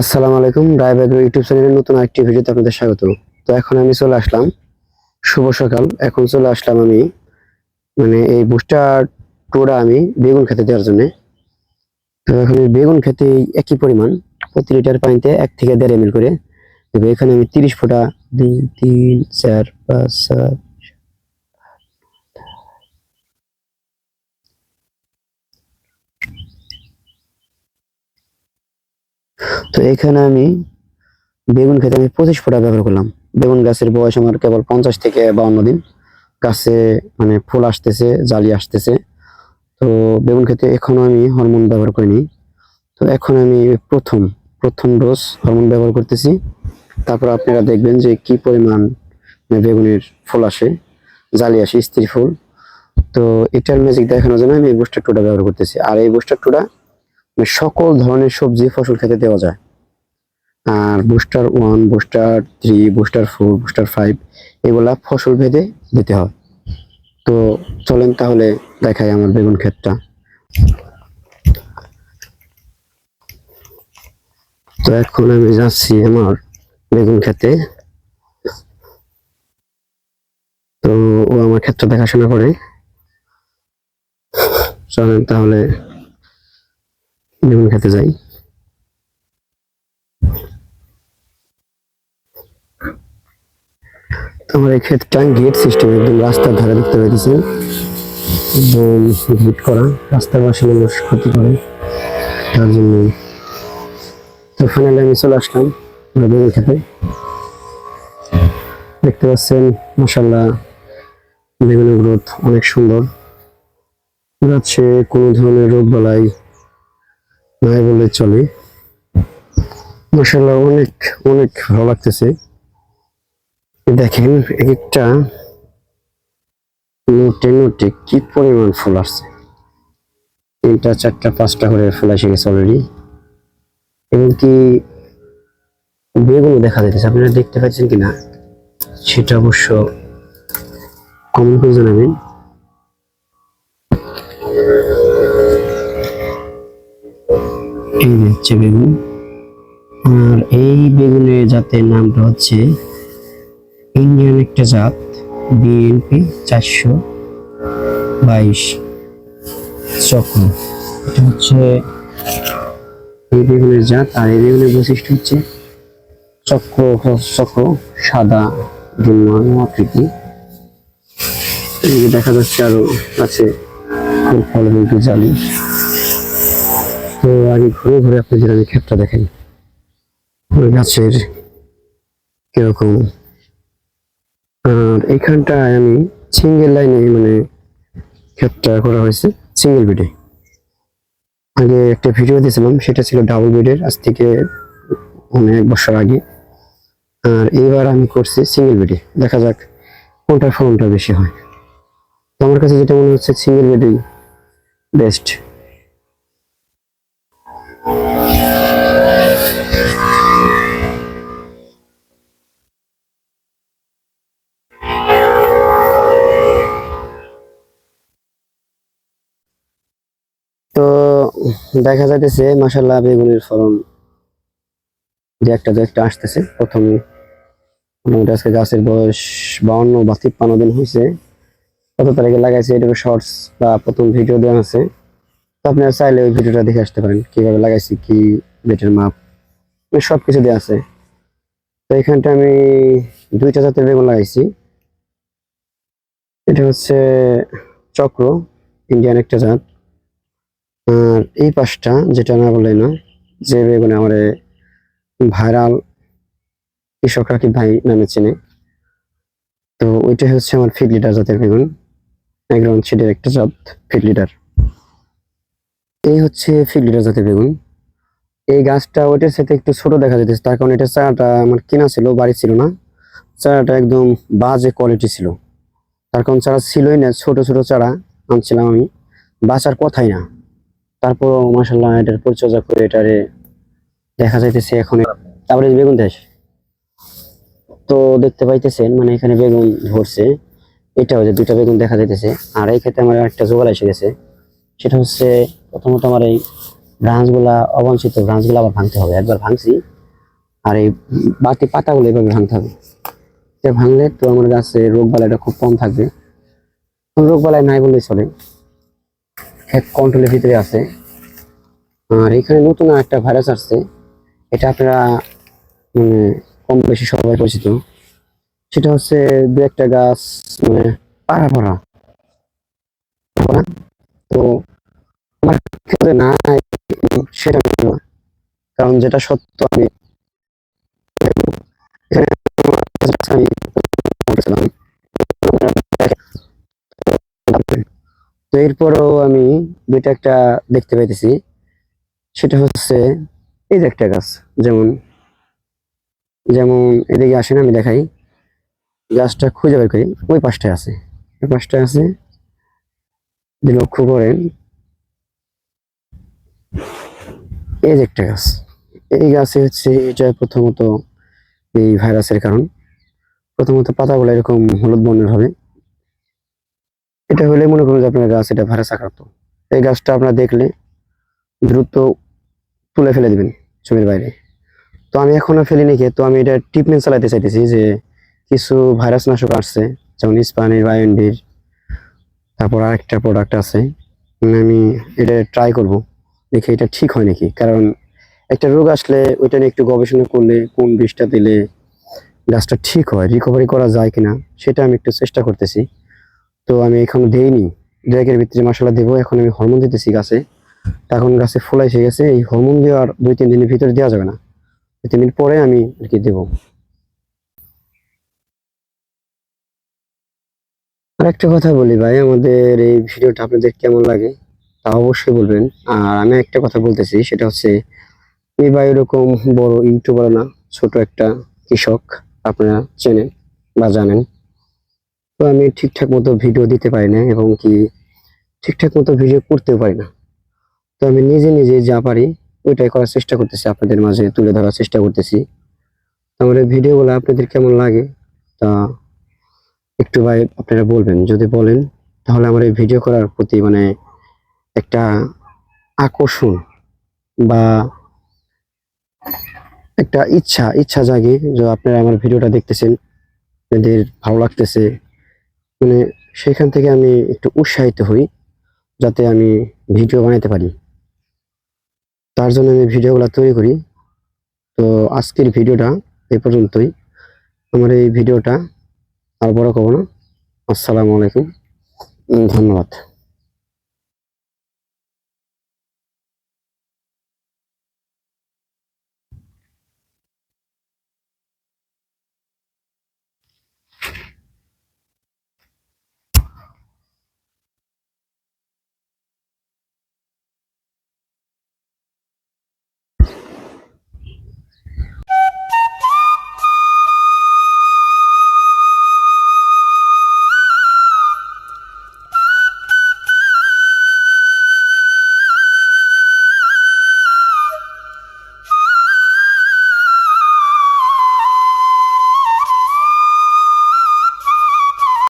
আসসালামু আলাইকুম driver YouTube চ্যানেলের নতুন আরেকটি ভিডিওতে আপনাদের স্বাগত তো এখন আমি চলে আসলাম। শুভ সকাল। এখন চলে আসলাম আমি মানে এই বুস্টার টোড়া আমি বেগুন খেতে দেওয়ার জন্যে। তো এখন বেগুন খেতে একই পরিমাণ, প্রতি লিটার পানিতে এক থেকে দেড় এমএল করে। এখানে আমি তিরিশ ফোঁটা, দুই, তিন, চার, পাঁচ, সাত তো এখানে আমি বেগুন খেতে আমি পঁচিশ ফোঁটা ব্যবহার করলাম। বেগুন গাছের বয়স আমার কেবল পঞ্চাশ থেকে বাউন্ন দিন। গাছে মানে ফুল আসতেছে, জালি আসতেছে। তো বেগুন খেতে এখনও আমি হরমোন ব্যবহার করিনি। তো এখন আমি প্রথম প্রথম ডোজ হরমোন ব্যবহার করতেছি। তারপর আপনারা দেখবেন যে কি পরিমাণ মানে বেগুনের ফুল আসে, জালি আসে, স্ত্রী ফুল। তো এটার ম্যাজিক দেখানোর জন্য আমি এই বুস্টার টুটা ব্যবহার করতেছি। আর এই বুস্টার টুটা সকল ধরনের সবজি ফসল খেতে দেওয়া যায়। আর booster one booster three booster four booster five এগুলা ফসল ভেদে দিতে হয়। তো চলেন তাহলে দেখাই আমার বেগুন ক্ষেতটা। তো এখন আমি যাচ্ছি আমার বেগুন খেতে তো ও আমার ক্ষেতটা দেখাশোনা করে। চলেন তাহলে বেগুন খেতে যাই। আমার এই ক্ষেতটা গেট সিস্টেম একদম রাস্তার ধারে দেখতে পেয়েছেন একদম গেট করা, রাস্তার পাশে মানুষ ক্ষতি করে, তার জন্য। তো ফাইনালি আমি চলে আসলাম বেগুন খেতে দেখতে পাচ্ছেন মশাল্লা বেগুনের গ্রোথ অনেক সুন্দর। যাচ্ছে কোনো ধরনের রোগ বালাই নাই বলে চলে। মশাল্লাহ অনেক অনেক ভালো লাগতেছে। দেখেন এক একটা নোটে নোটে কি পরিমাণ ফুল আসছে। তিনটা, চারটা, পাঁচটা করে ফুল এসে গেছে অলরেডি এবং কি বেগুনও দেখা যাচ্ছে আপনারা দেখতে পাচ্ছেন কিনা, সেটা অবশ্য কমেন্ট করে জানাবেন। এই হচ্ছে বেগুন। আর এই বেগুনের জাতের নামটা হচ্ছে ইন্ডিয়ান একটা জাত বিএনপি চারশো বাইশ চক্র। এটা হচ্ছে এই বেগুনের জাত আর এই বেগুনের বৈশিষ্ট্য হচ্ছে চক্র চক্র সাদা ডিম্বাণু আকৃতি। দেখা যাচ্ছে আরও আছে ফুল বেগুন জালি। আগে ঘুরে ঘুরে আপনাদের আমি ক্ষেতটা দেখাই ওই গাছের কীরকম। আর এইখানটায় আমি সিঙ্গেল লাইনে মানে ক্ষেতটা করা হয়েছে, সিঙ্গেল বেডে। আগে একটা ভিডিও দিয়েছিলাম, সেটা ছিল ডাবল বেডের আজ থেকে অনেক বছর আগে। আর এইবার আমি করছি সিঙ্গেল বেডে দেখা যাক কোনটার ফলনটা বেশি হয়। আমার কাছে যেটা মনে হচ্ছে সিঙ্গেল বেডেই বেস্ট দেখা যাইতেছে মাসাল্লাহ বেগুনের ফলন যে একটা দু একটা আসতেছে। প্রথমে মোটামুটি আজকে গাছের বয়স বাউন্ন বা তিপ্পান্ন দিন হয়েছে। কত তারিখে লাগাইছে এটাকে শর্টস বা প্রথম ভিডিও দেওয়া আছে। তো আপনারা চাইলে ওই ভিডিওটা দেখে আসতে পারেন, কীভাবে লাগাইছি, কি বেটের মাপ। মানে সব কিছু দেওয়া আছে। তো এখানটা আমি দুইটা জাতের বেগুন লাগাইছি। এটা হচ্ছে চক্র ইন্ডিয়ান একটা জাত। আর এই পাশটা যেটা না বলে না, যে বেগুনে আমার ভাইরাল কৃষকরা কি ভাই নামে চেনে। তো ওইটা হচ্ছে আমার ফিড লিডার জাতের বেগুন এগ্রাউন্ড সিডের একটা জাত ফিড লিডার এই হচ্ছে ফিড লিডার জাতের বেগুন। এই গাছটা ওইটার সাথে একটু ছোট দেখা যেতেছে তার কারণ এটা চারাটা আমার কেনা ছিল, বাড়ি ছিল না। চারাটা একদম বাজে কোয়ালিটি ছিল। তার কারণ চারা ছিলই না, ছোট ছোট চারা আনছিলাম আমি। বাঁচার কথাই না। তারপর মাসাল্লাহ এটার পরিচর্যা করে এটারে দেখা যাইতেছে এখন। তারপরে বেগুন দেশ। তো দেখতে পাইতেছেন মানে এখানে বেগুন ধরছে। এটাও যে দুইটা বেগুন দেখা যাইতেছে। আর এই ক্ষেত্রে আমার একটা জোগাড় এসে গেছে। সেটা হচ্ছে প্রথমত আমার এই ব্রাঞ্চগুলা অবাঞ্ছিত ব্রাঞ্চগুলো আবার ভাঙতে হবে। একবার ভাঙছি। আর এই বাকি পাতাগুলো এভাবে ভাঙতে হবে। এটা ভাঙলে তো আমার গাছে রোগ বালাইটা খুব কম থাকবে। রোগ বালাই নাই বললেই চলে। এক কন্ট্রোলের ভিতরে আছে। আর এখানে নতুন একটা ভাইরাস আসছে। এটা আপনারা মানে কম বেশি সবাই পরিচিত। সেটা হচ্ছে দু একটা গাছ মানে পাড়া পড়া তো না সেটা কারণ যেটা সত্য, আমি তো এরপরও আমি দুইটা একটা দেখতে পাইতেছি। সেটা হচ্ছে এই যে একটা গাছ, যেমন যেমন এদিকে আসেন, আমি দেখাই। গাছটা খুঁজে বের করি, ওই পাশটায় আছে। ওই পাশটায় আছে। যদি লক্ষ্য করেন, এই যে একটা গাছ। এই গাছে হচ্ছে এটা প্রথমত এই ভাইরাসের কারণ। প্রথমত পাতাগুলো এরকম হলুদ বর্ণের হবে। এটা হলে মনে করুন যে আপনার গাছ এটা ভাইরাস আক্রান্ত এই গাছটা আপনার দেখলে দ্রুত তুলে ফেলে দিবেন জমির বাইরে। তো আমি এখনও ফেলিনি কে, তো আমি এটা ট্রিটমেন্ট চালাতে চাইতেছি যে কিছু ভাইরাস নাশক আসছে, যেমন ইস্পানির বায়োন্ডির তারপর আরেকটা প্রোডাক্ট আছে। আমি এটা ট্রাই করব, দেখি এটা ঠিক হয় নাকি। কারণ একটা রোগ আসলে ওইটা নিয়ে একটু গবেষণা করলে, কোন বিষটা দিলে গাছটা ঠিক হয় রিকভারি করা যায় কিনা, সেটা আমি একটু চেষ্টা করতেছি। তো আমি এখনও দেইনি। দু ভিতরে মশলা দেবো, এখন আমি হরমোন দিতেছি গাছে। এখন গাছে ফুল এসে গেছে, এই হরমোন দেওয়ার দুই তিন দিনের ভিতরে দেওয়া যাবে না। দুই তিন দিন পরে আমি আর কি দেবো। আর একটা কথা বলি ভাই, আমাদের এই ভিডিওটা আপনাদের কেমন লাগে তা অবশ্যই বলবেন। আর আমি একটা কথা বলতেছি, সেটা হচ্ছে আমি ভাই এরকম বড় ইউটিউবার না, ছোট একটা কৃষক, আপনারা চেনেন বা জানেন। তো আমি ঠিকঠাক মতো ভিডিও দিতে পারি না এবং কি ঠিকঠাক মতো ভিডিও করতেও পারি না। তো আমি নিজে নিজে যা পারি, ওইটাই করার চেষ্টা করতেছি, আপনাদের মাঝে তুলে ধরার চেষ্টা করতেছি। আমার এই ভিডিওগুলো আপনাদের কেমন লাগে তা একটু ভাই আপনারা বলবেন। যদি বলেন, তাহলে আমার এই ভিডিও করার প্রতি মানে একটা আকর্ষণ বা একটা ইচ্ছা ইচ্ছা জাগে যে আপনারা আমার ভিডিওটা দেখতেছেন আপনাদের ভালো লাগতেছে। মানে সেখান থেকে আমি একটু উৎসাহিত হই যাতে আমি ভিডিও বানাতে পারি। তার জন্য আমি ভিডিওগুলো তৈরি করি। তো আজকের ভিডিওটা এ পর্যন্তই। আমার এই ভিডিওটা আর বড় করব না। আসসালামু আলাইকুম। ধন্যবাদ।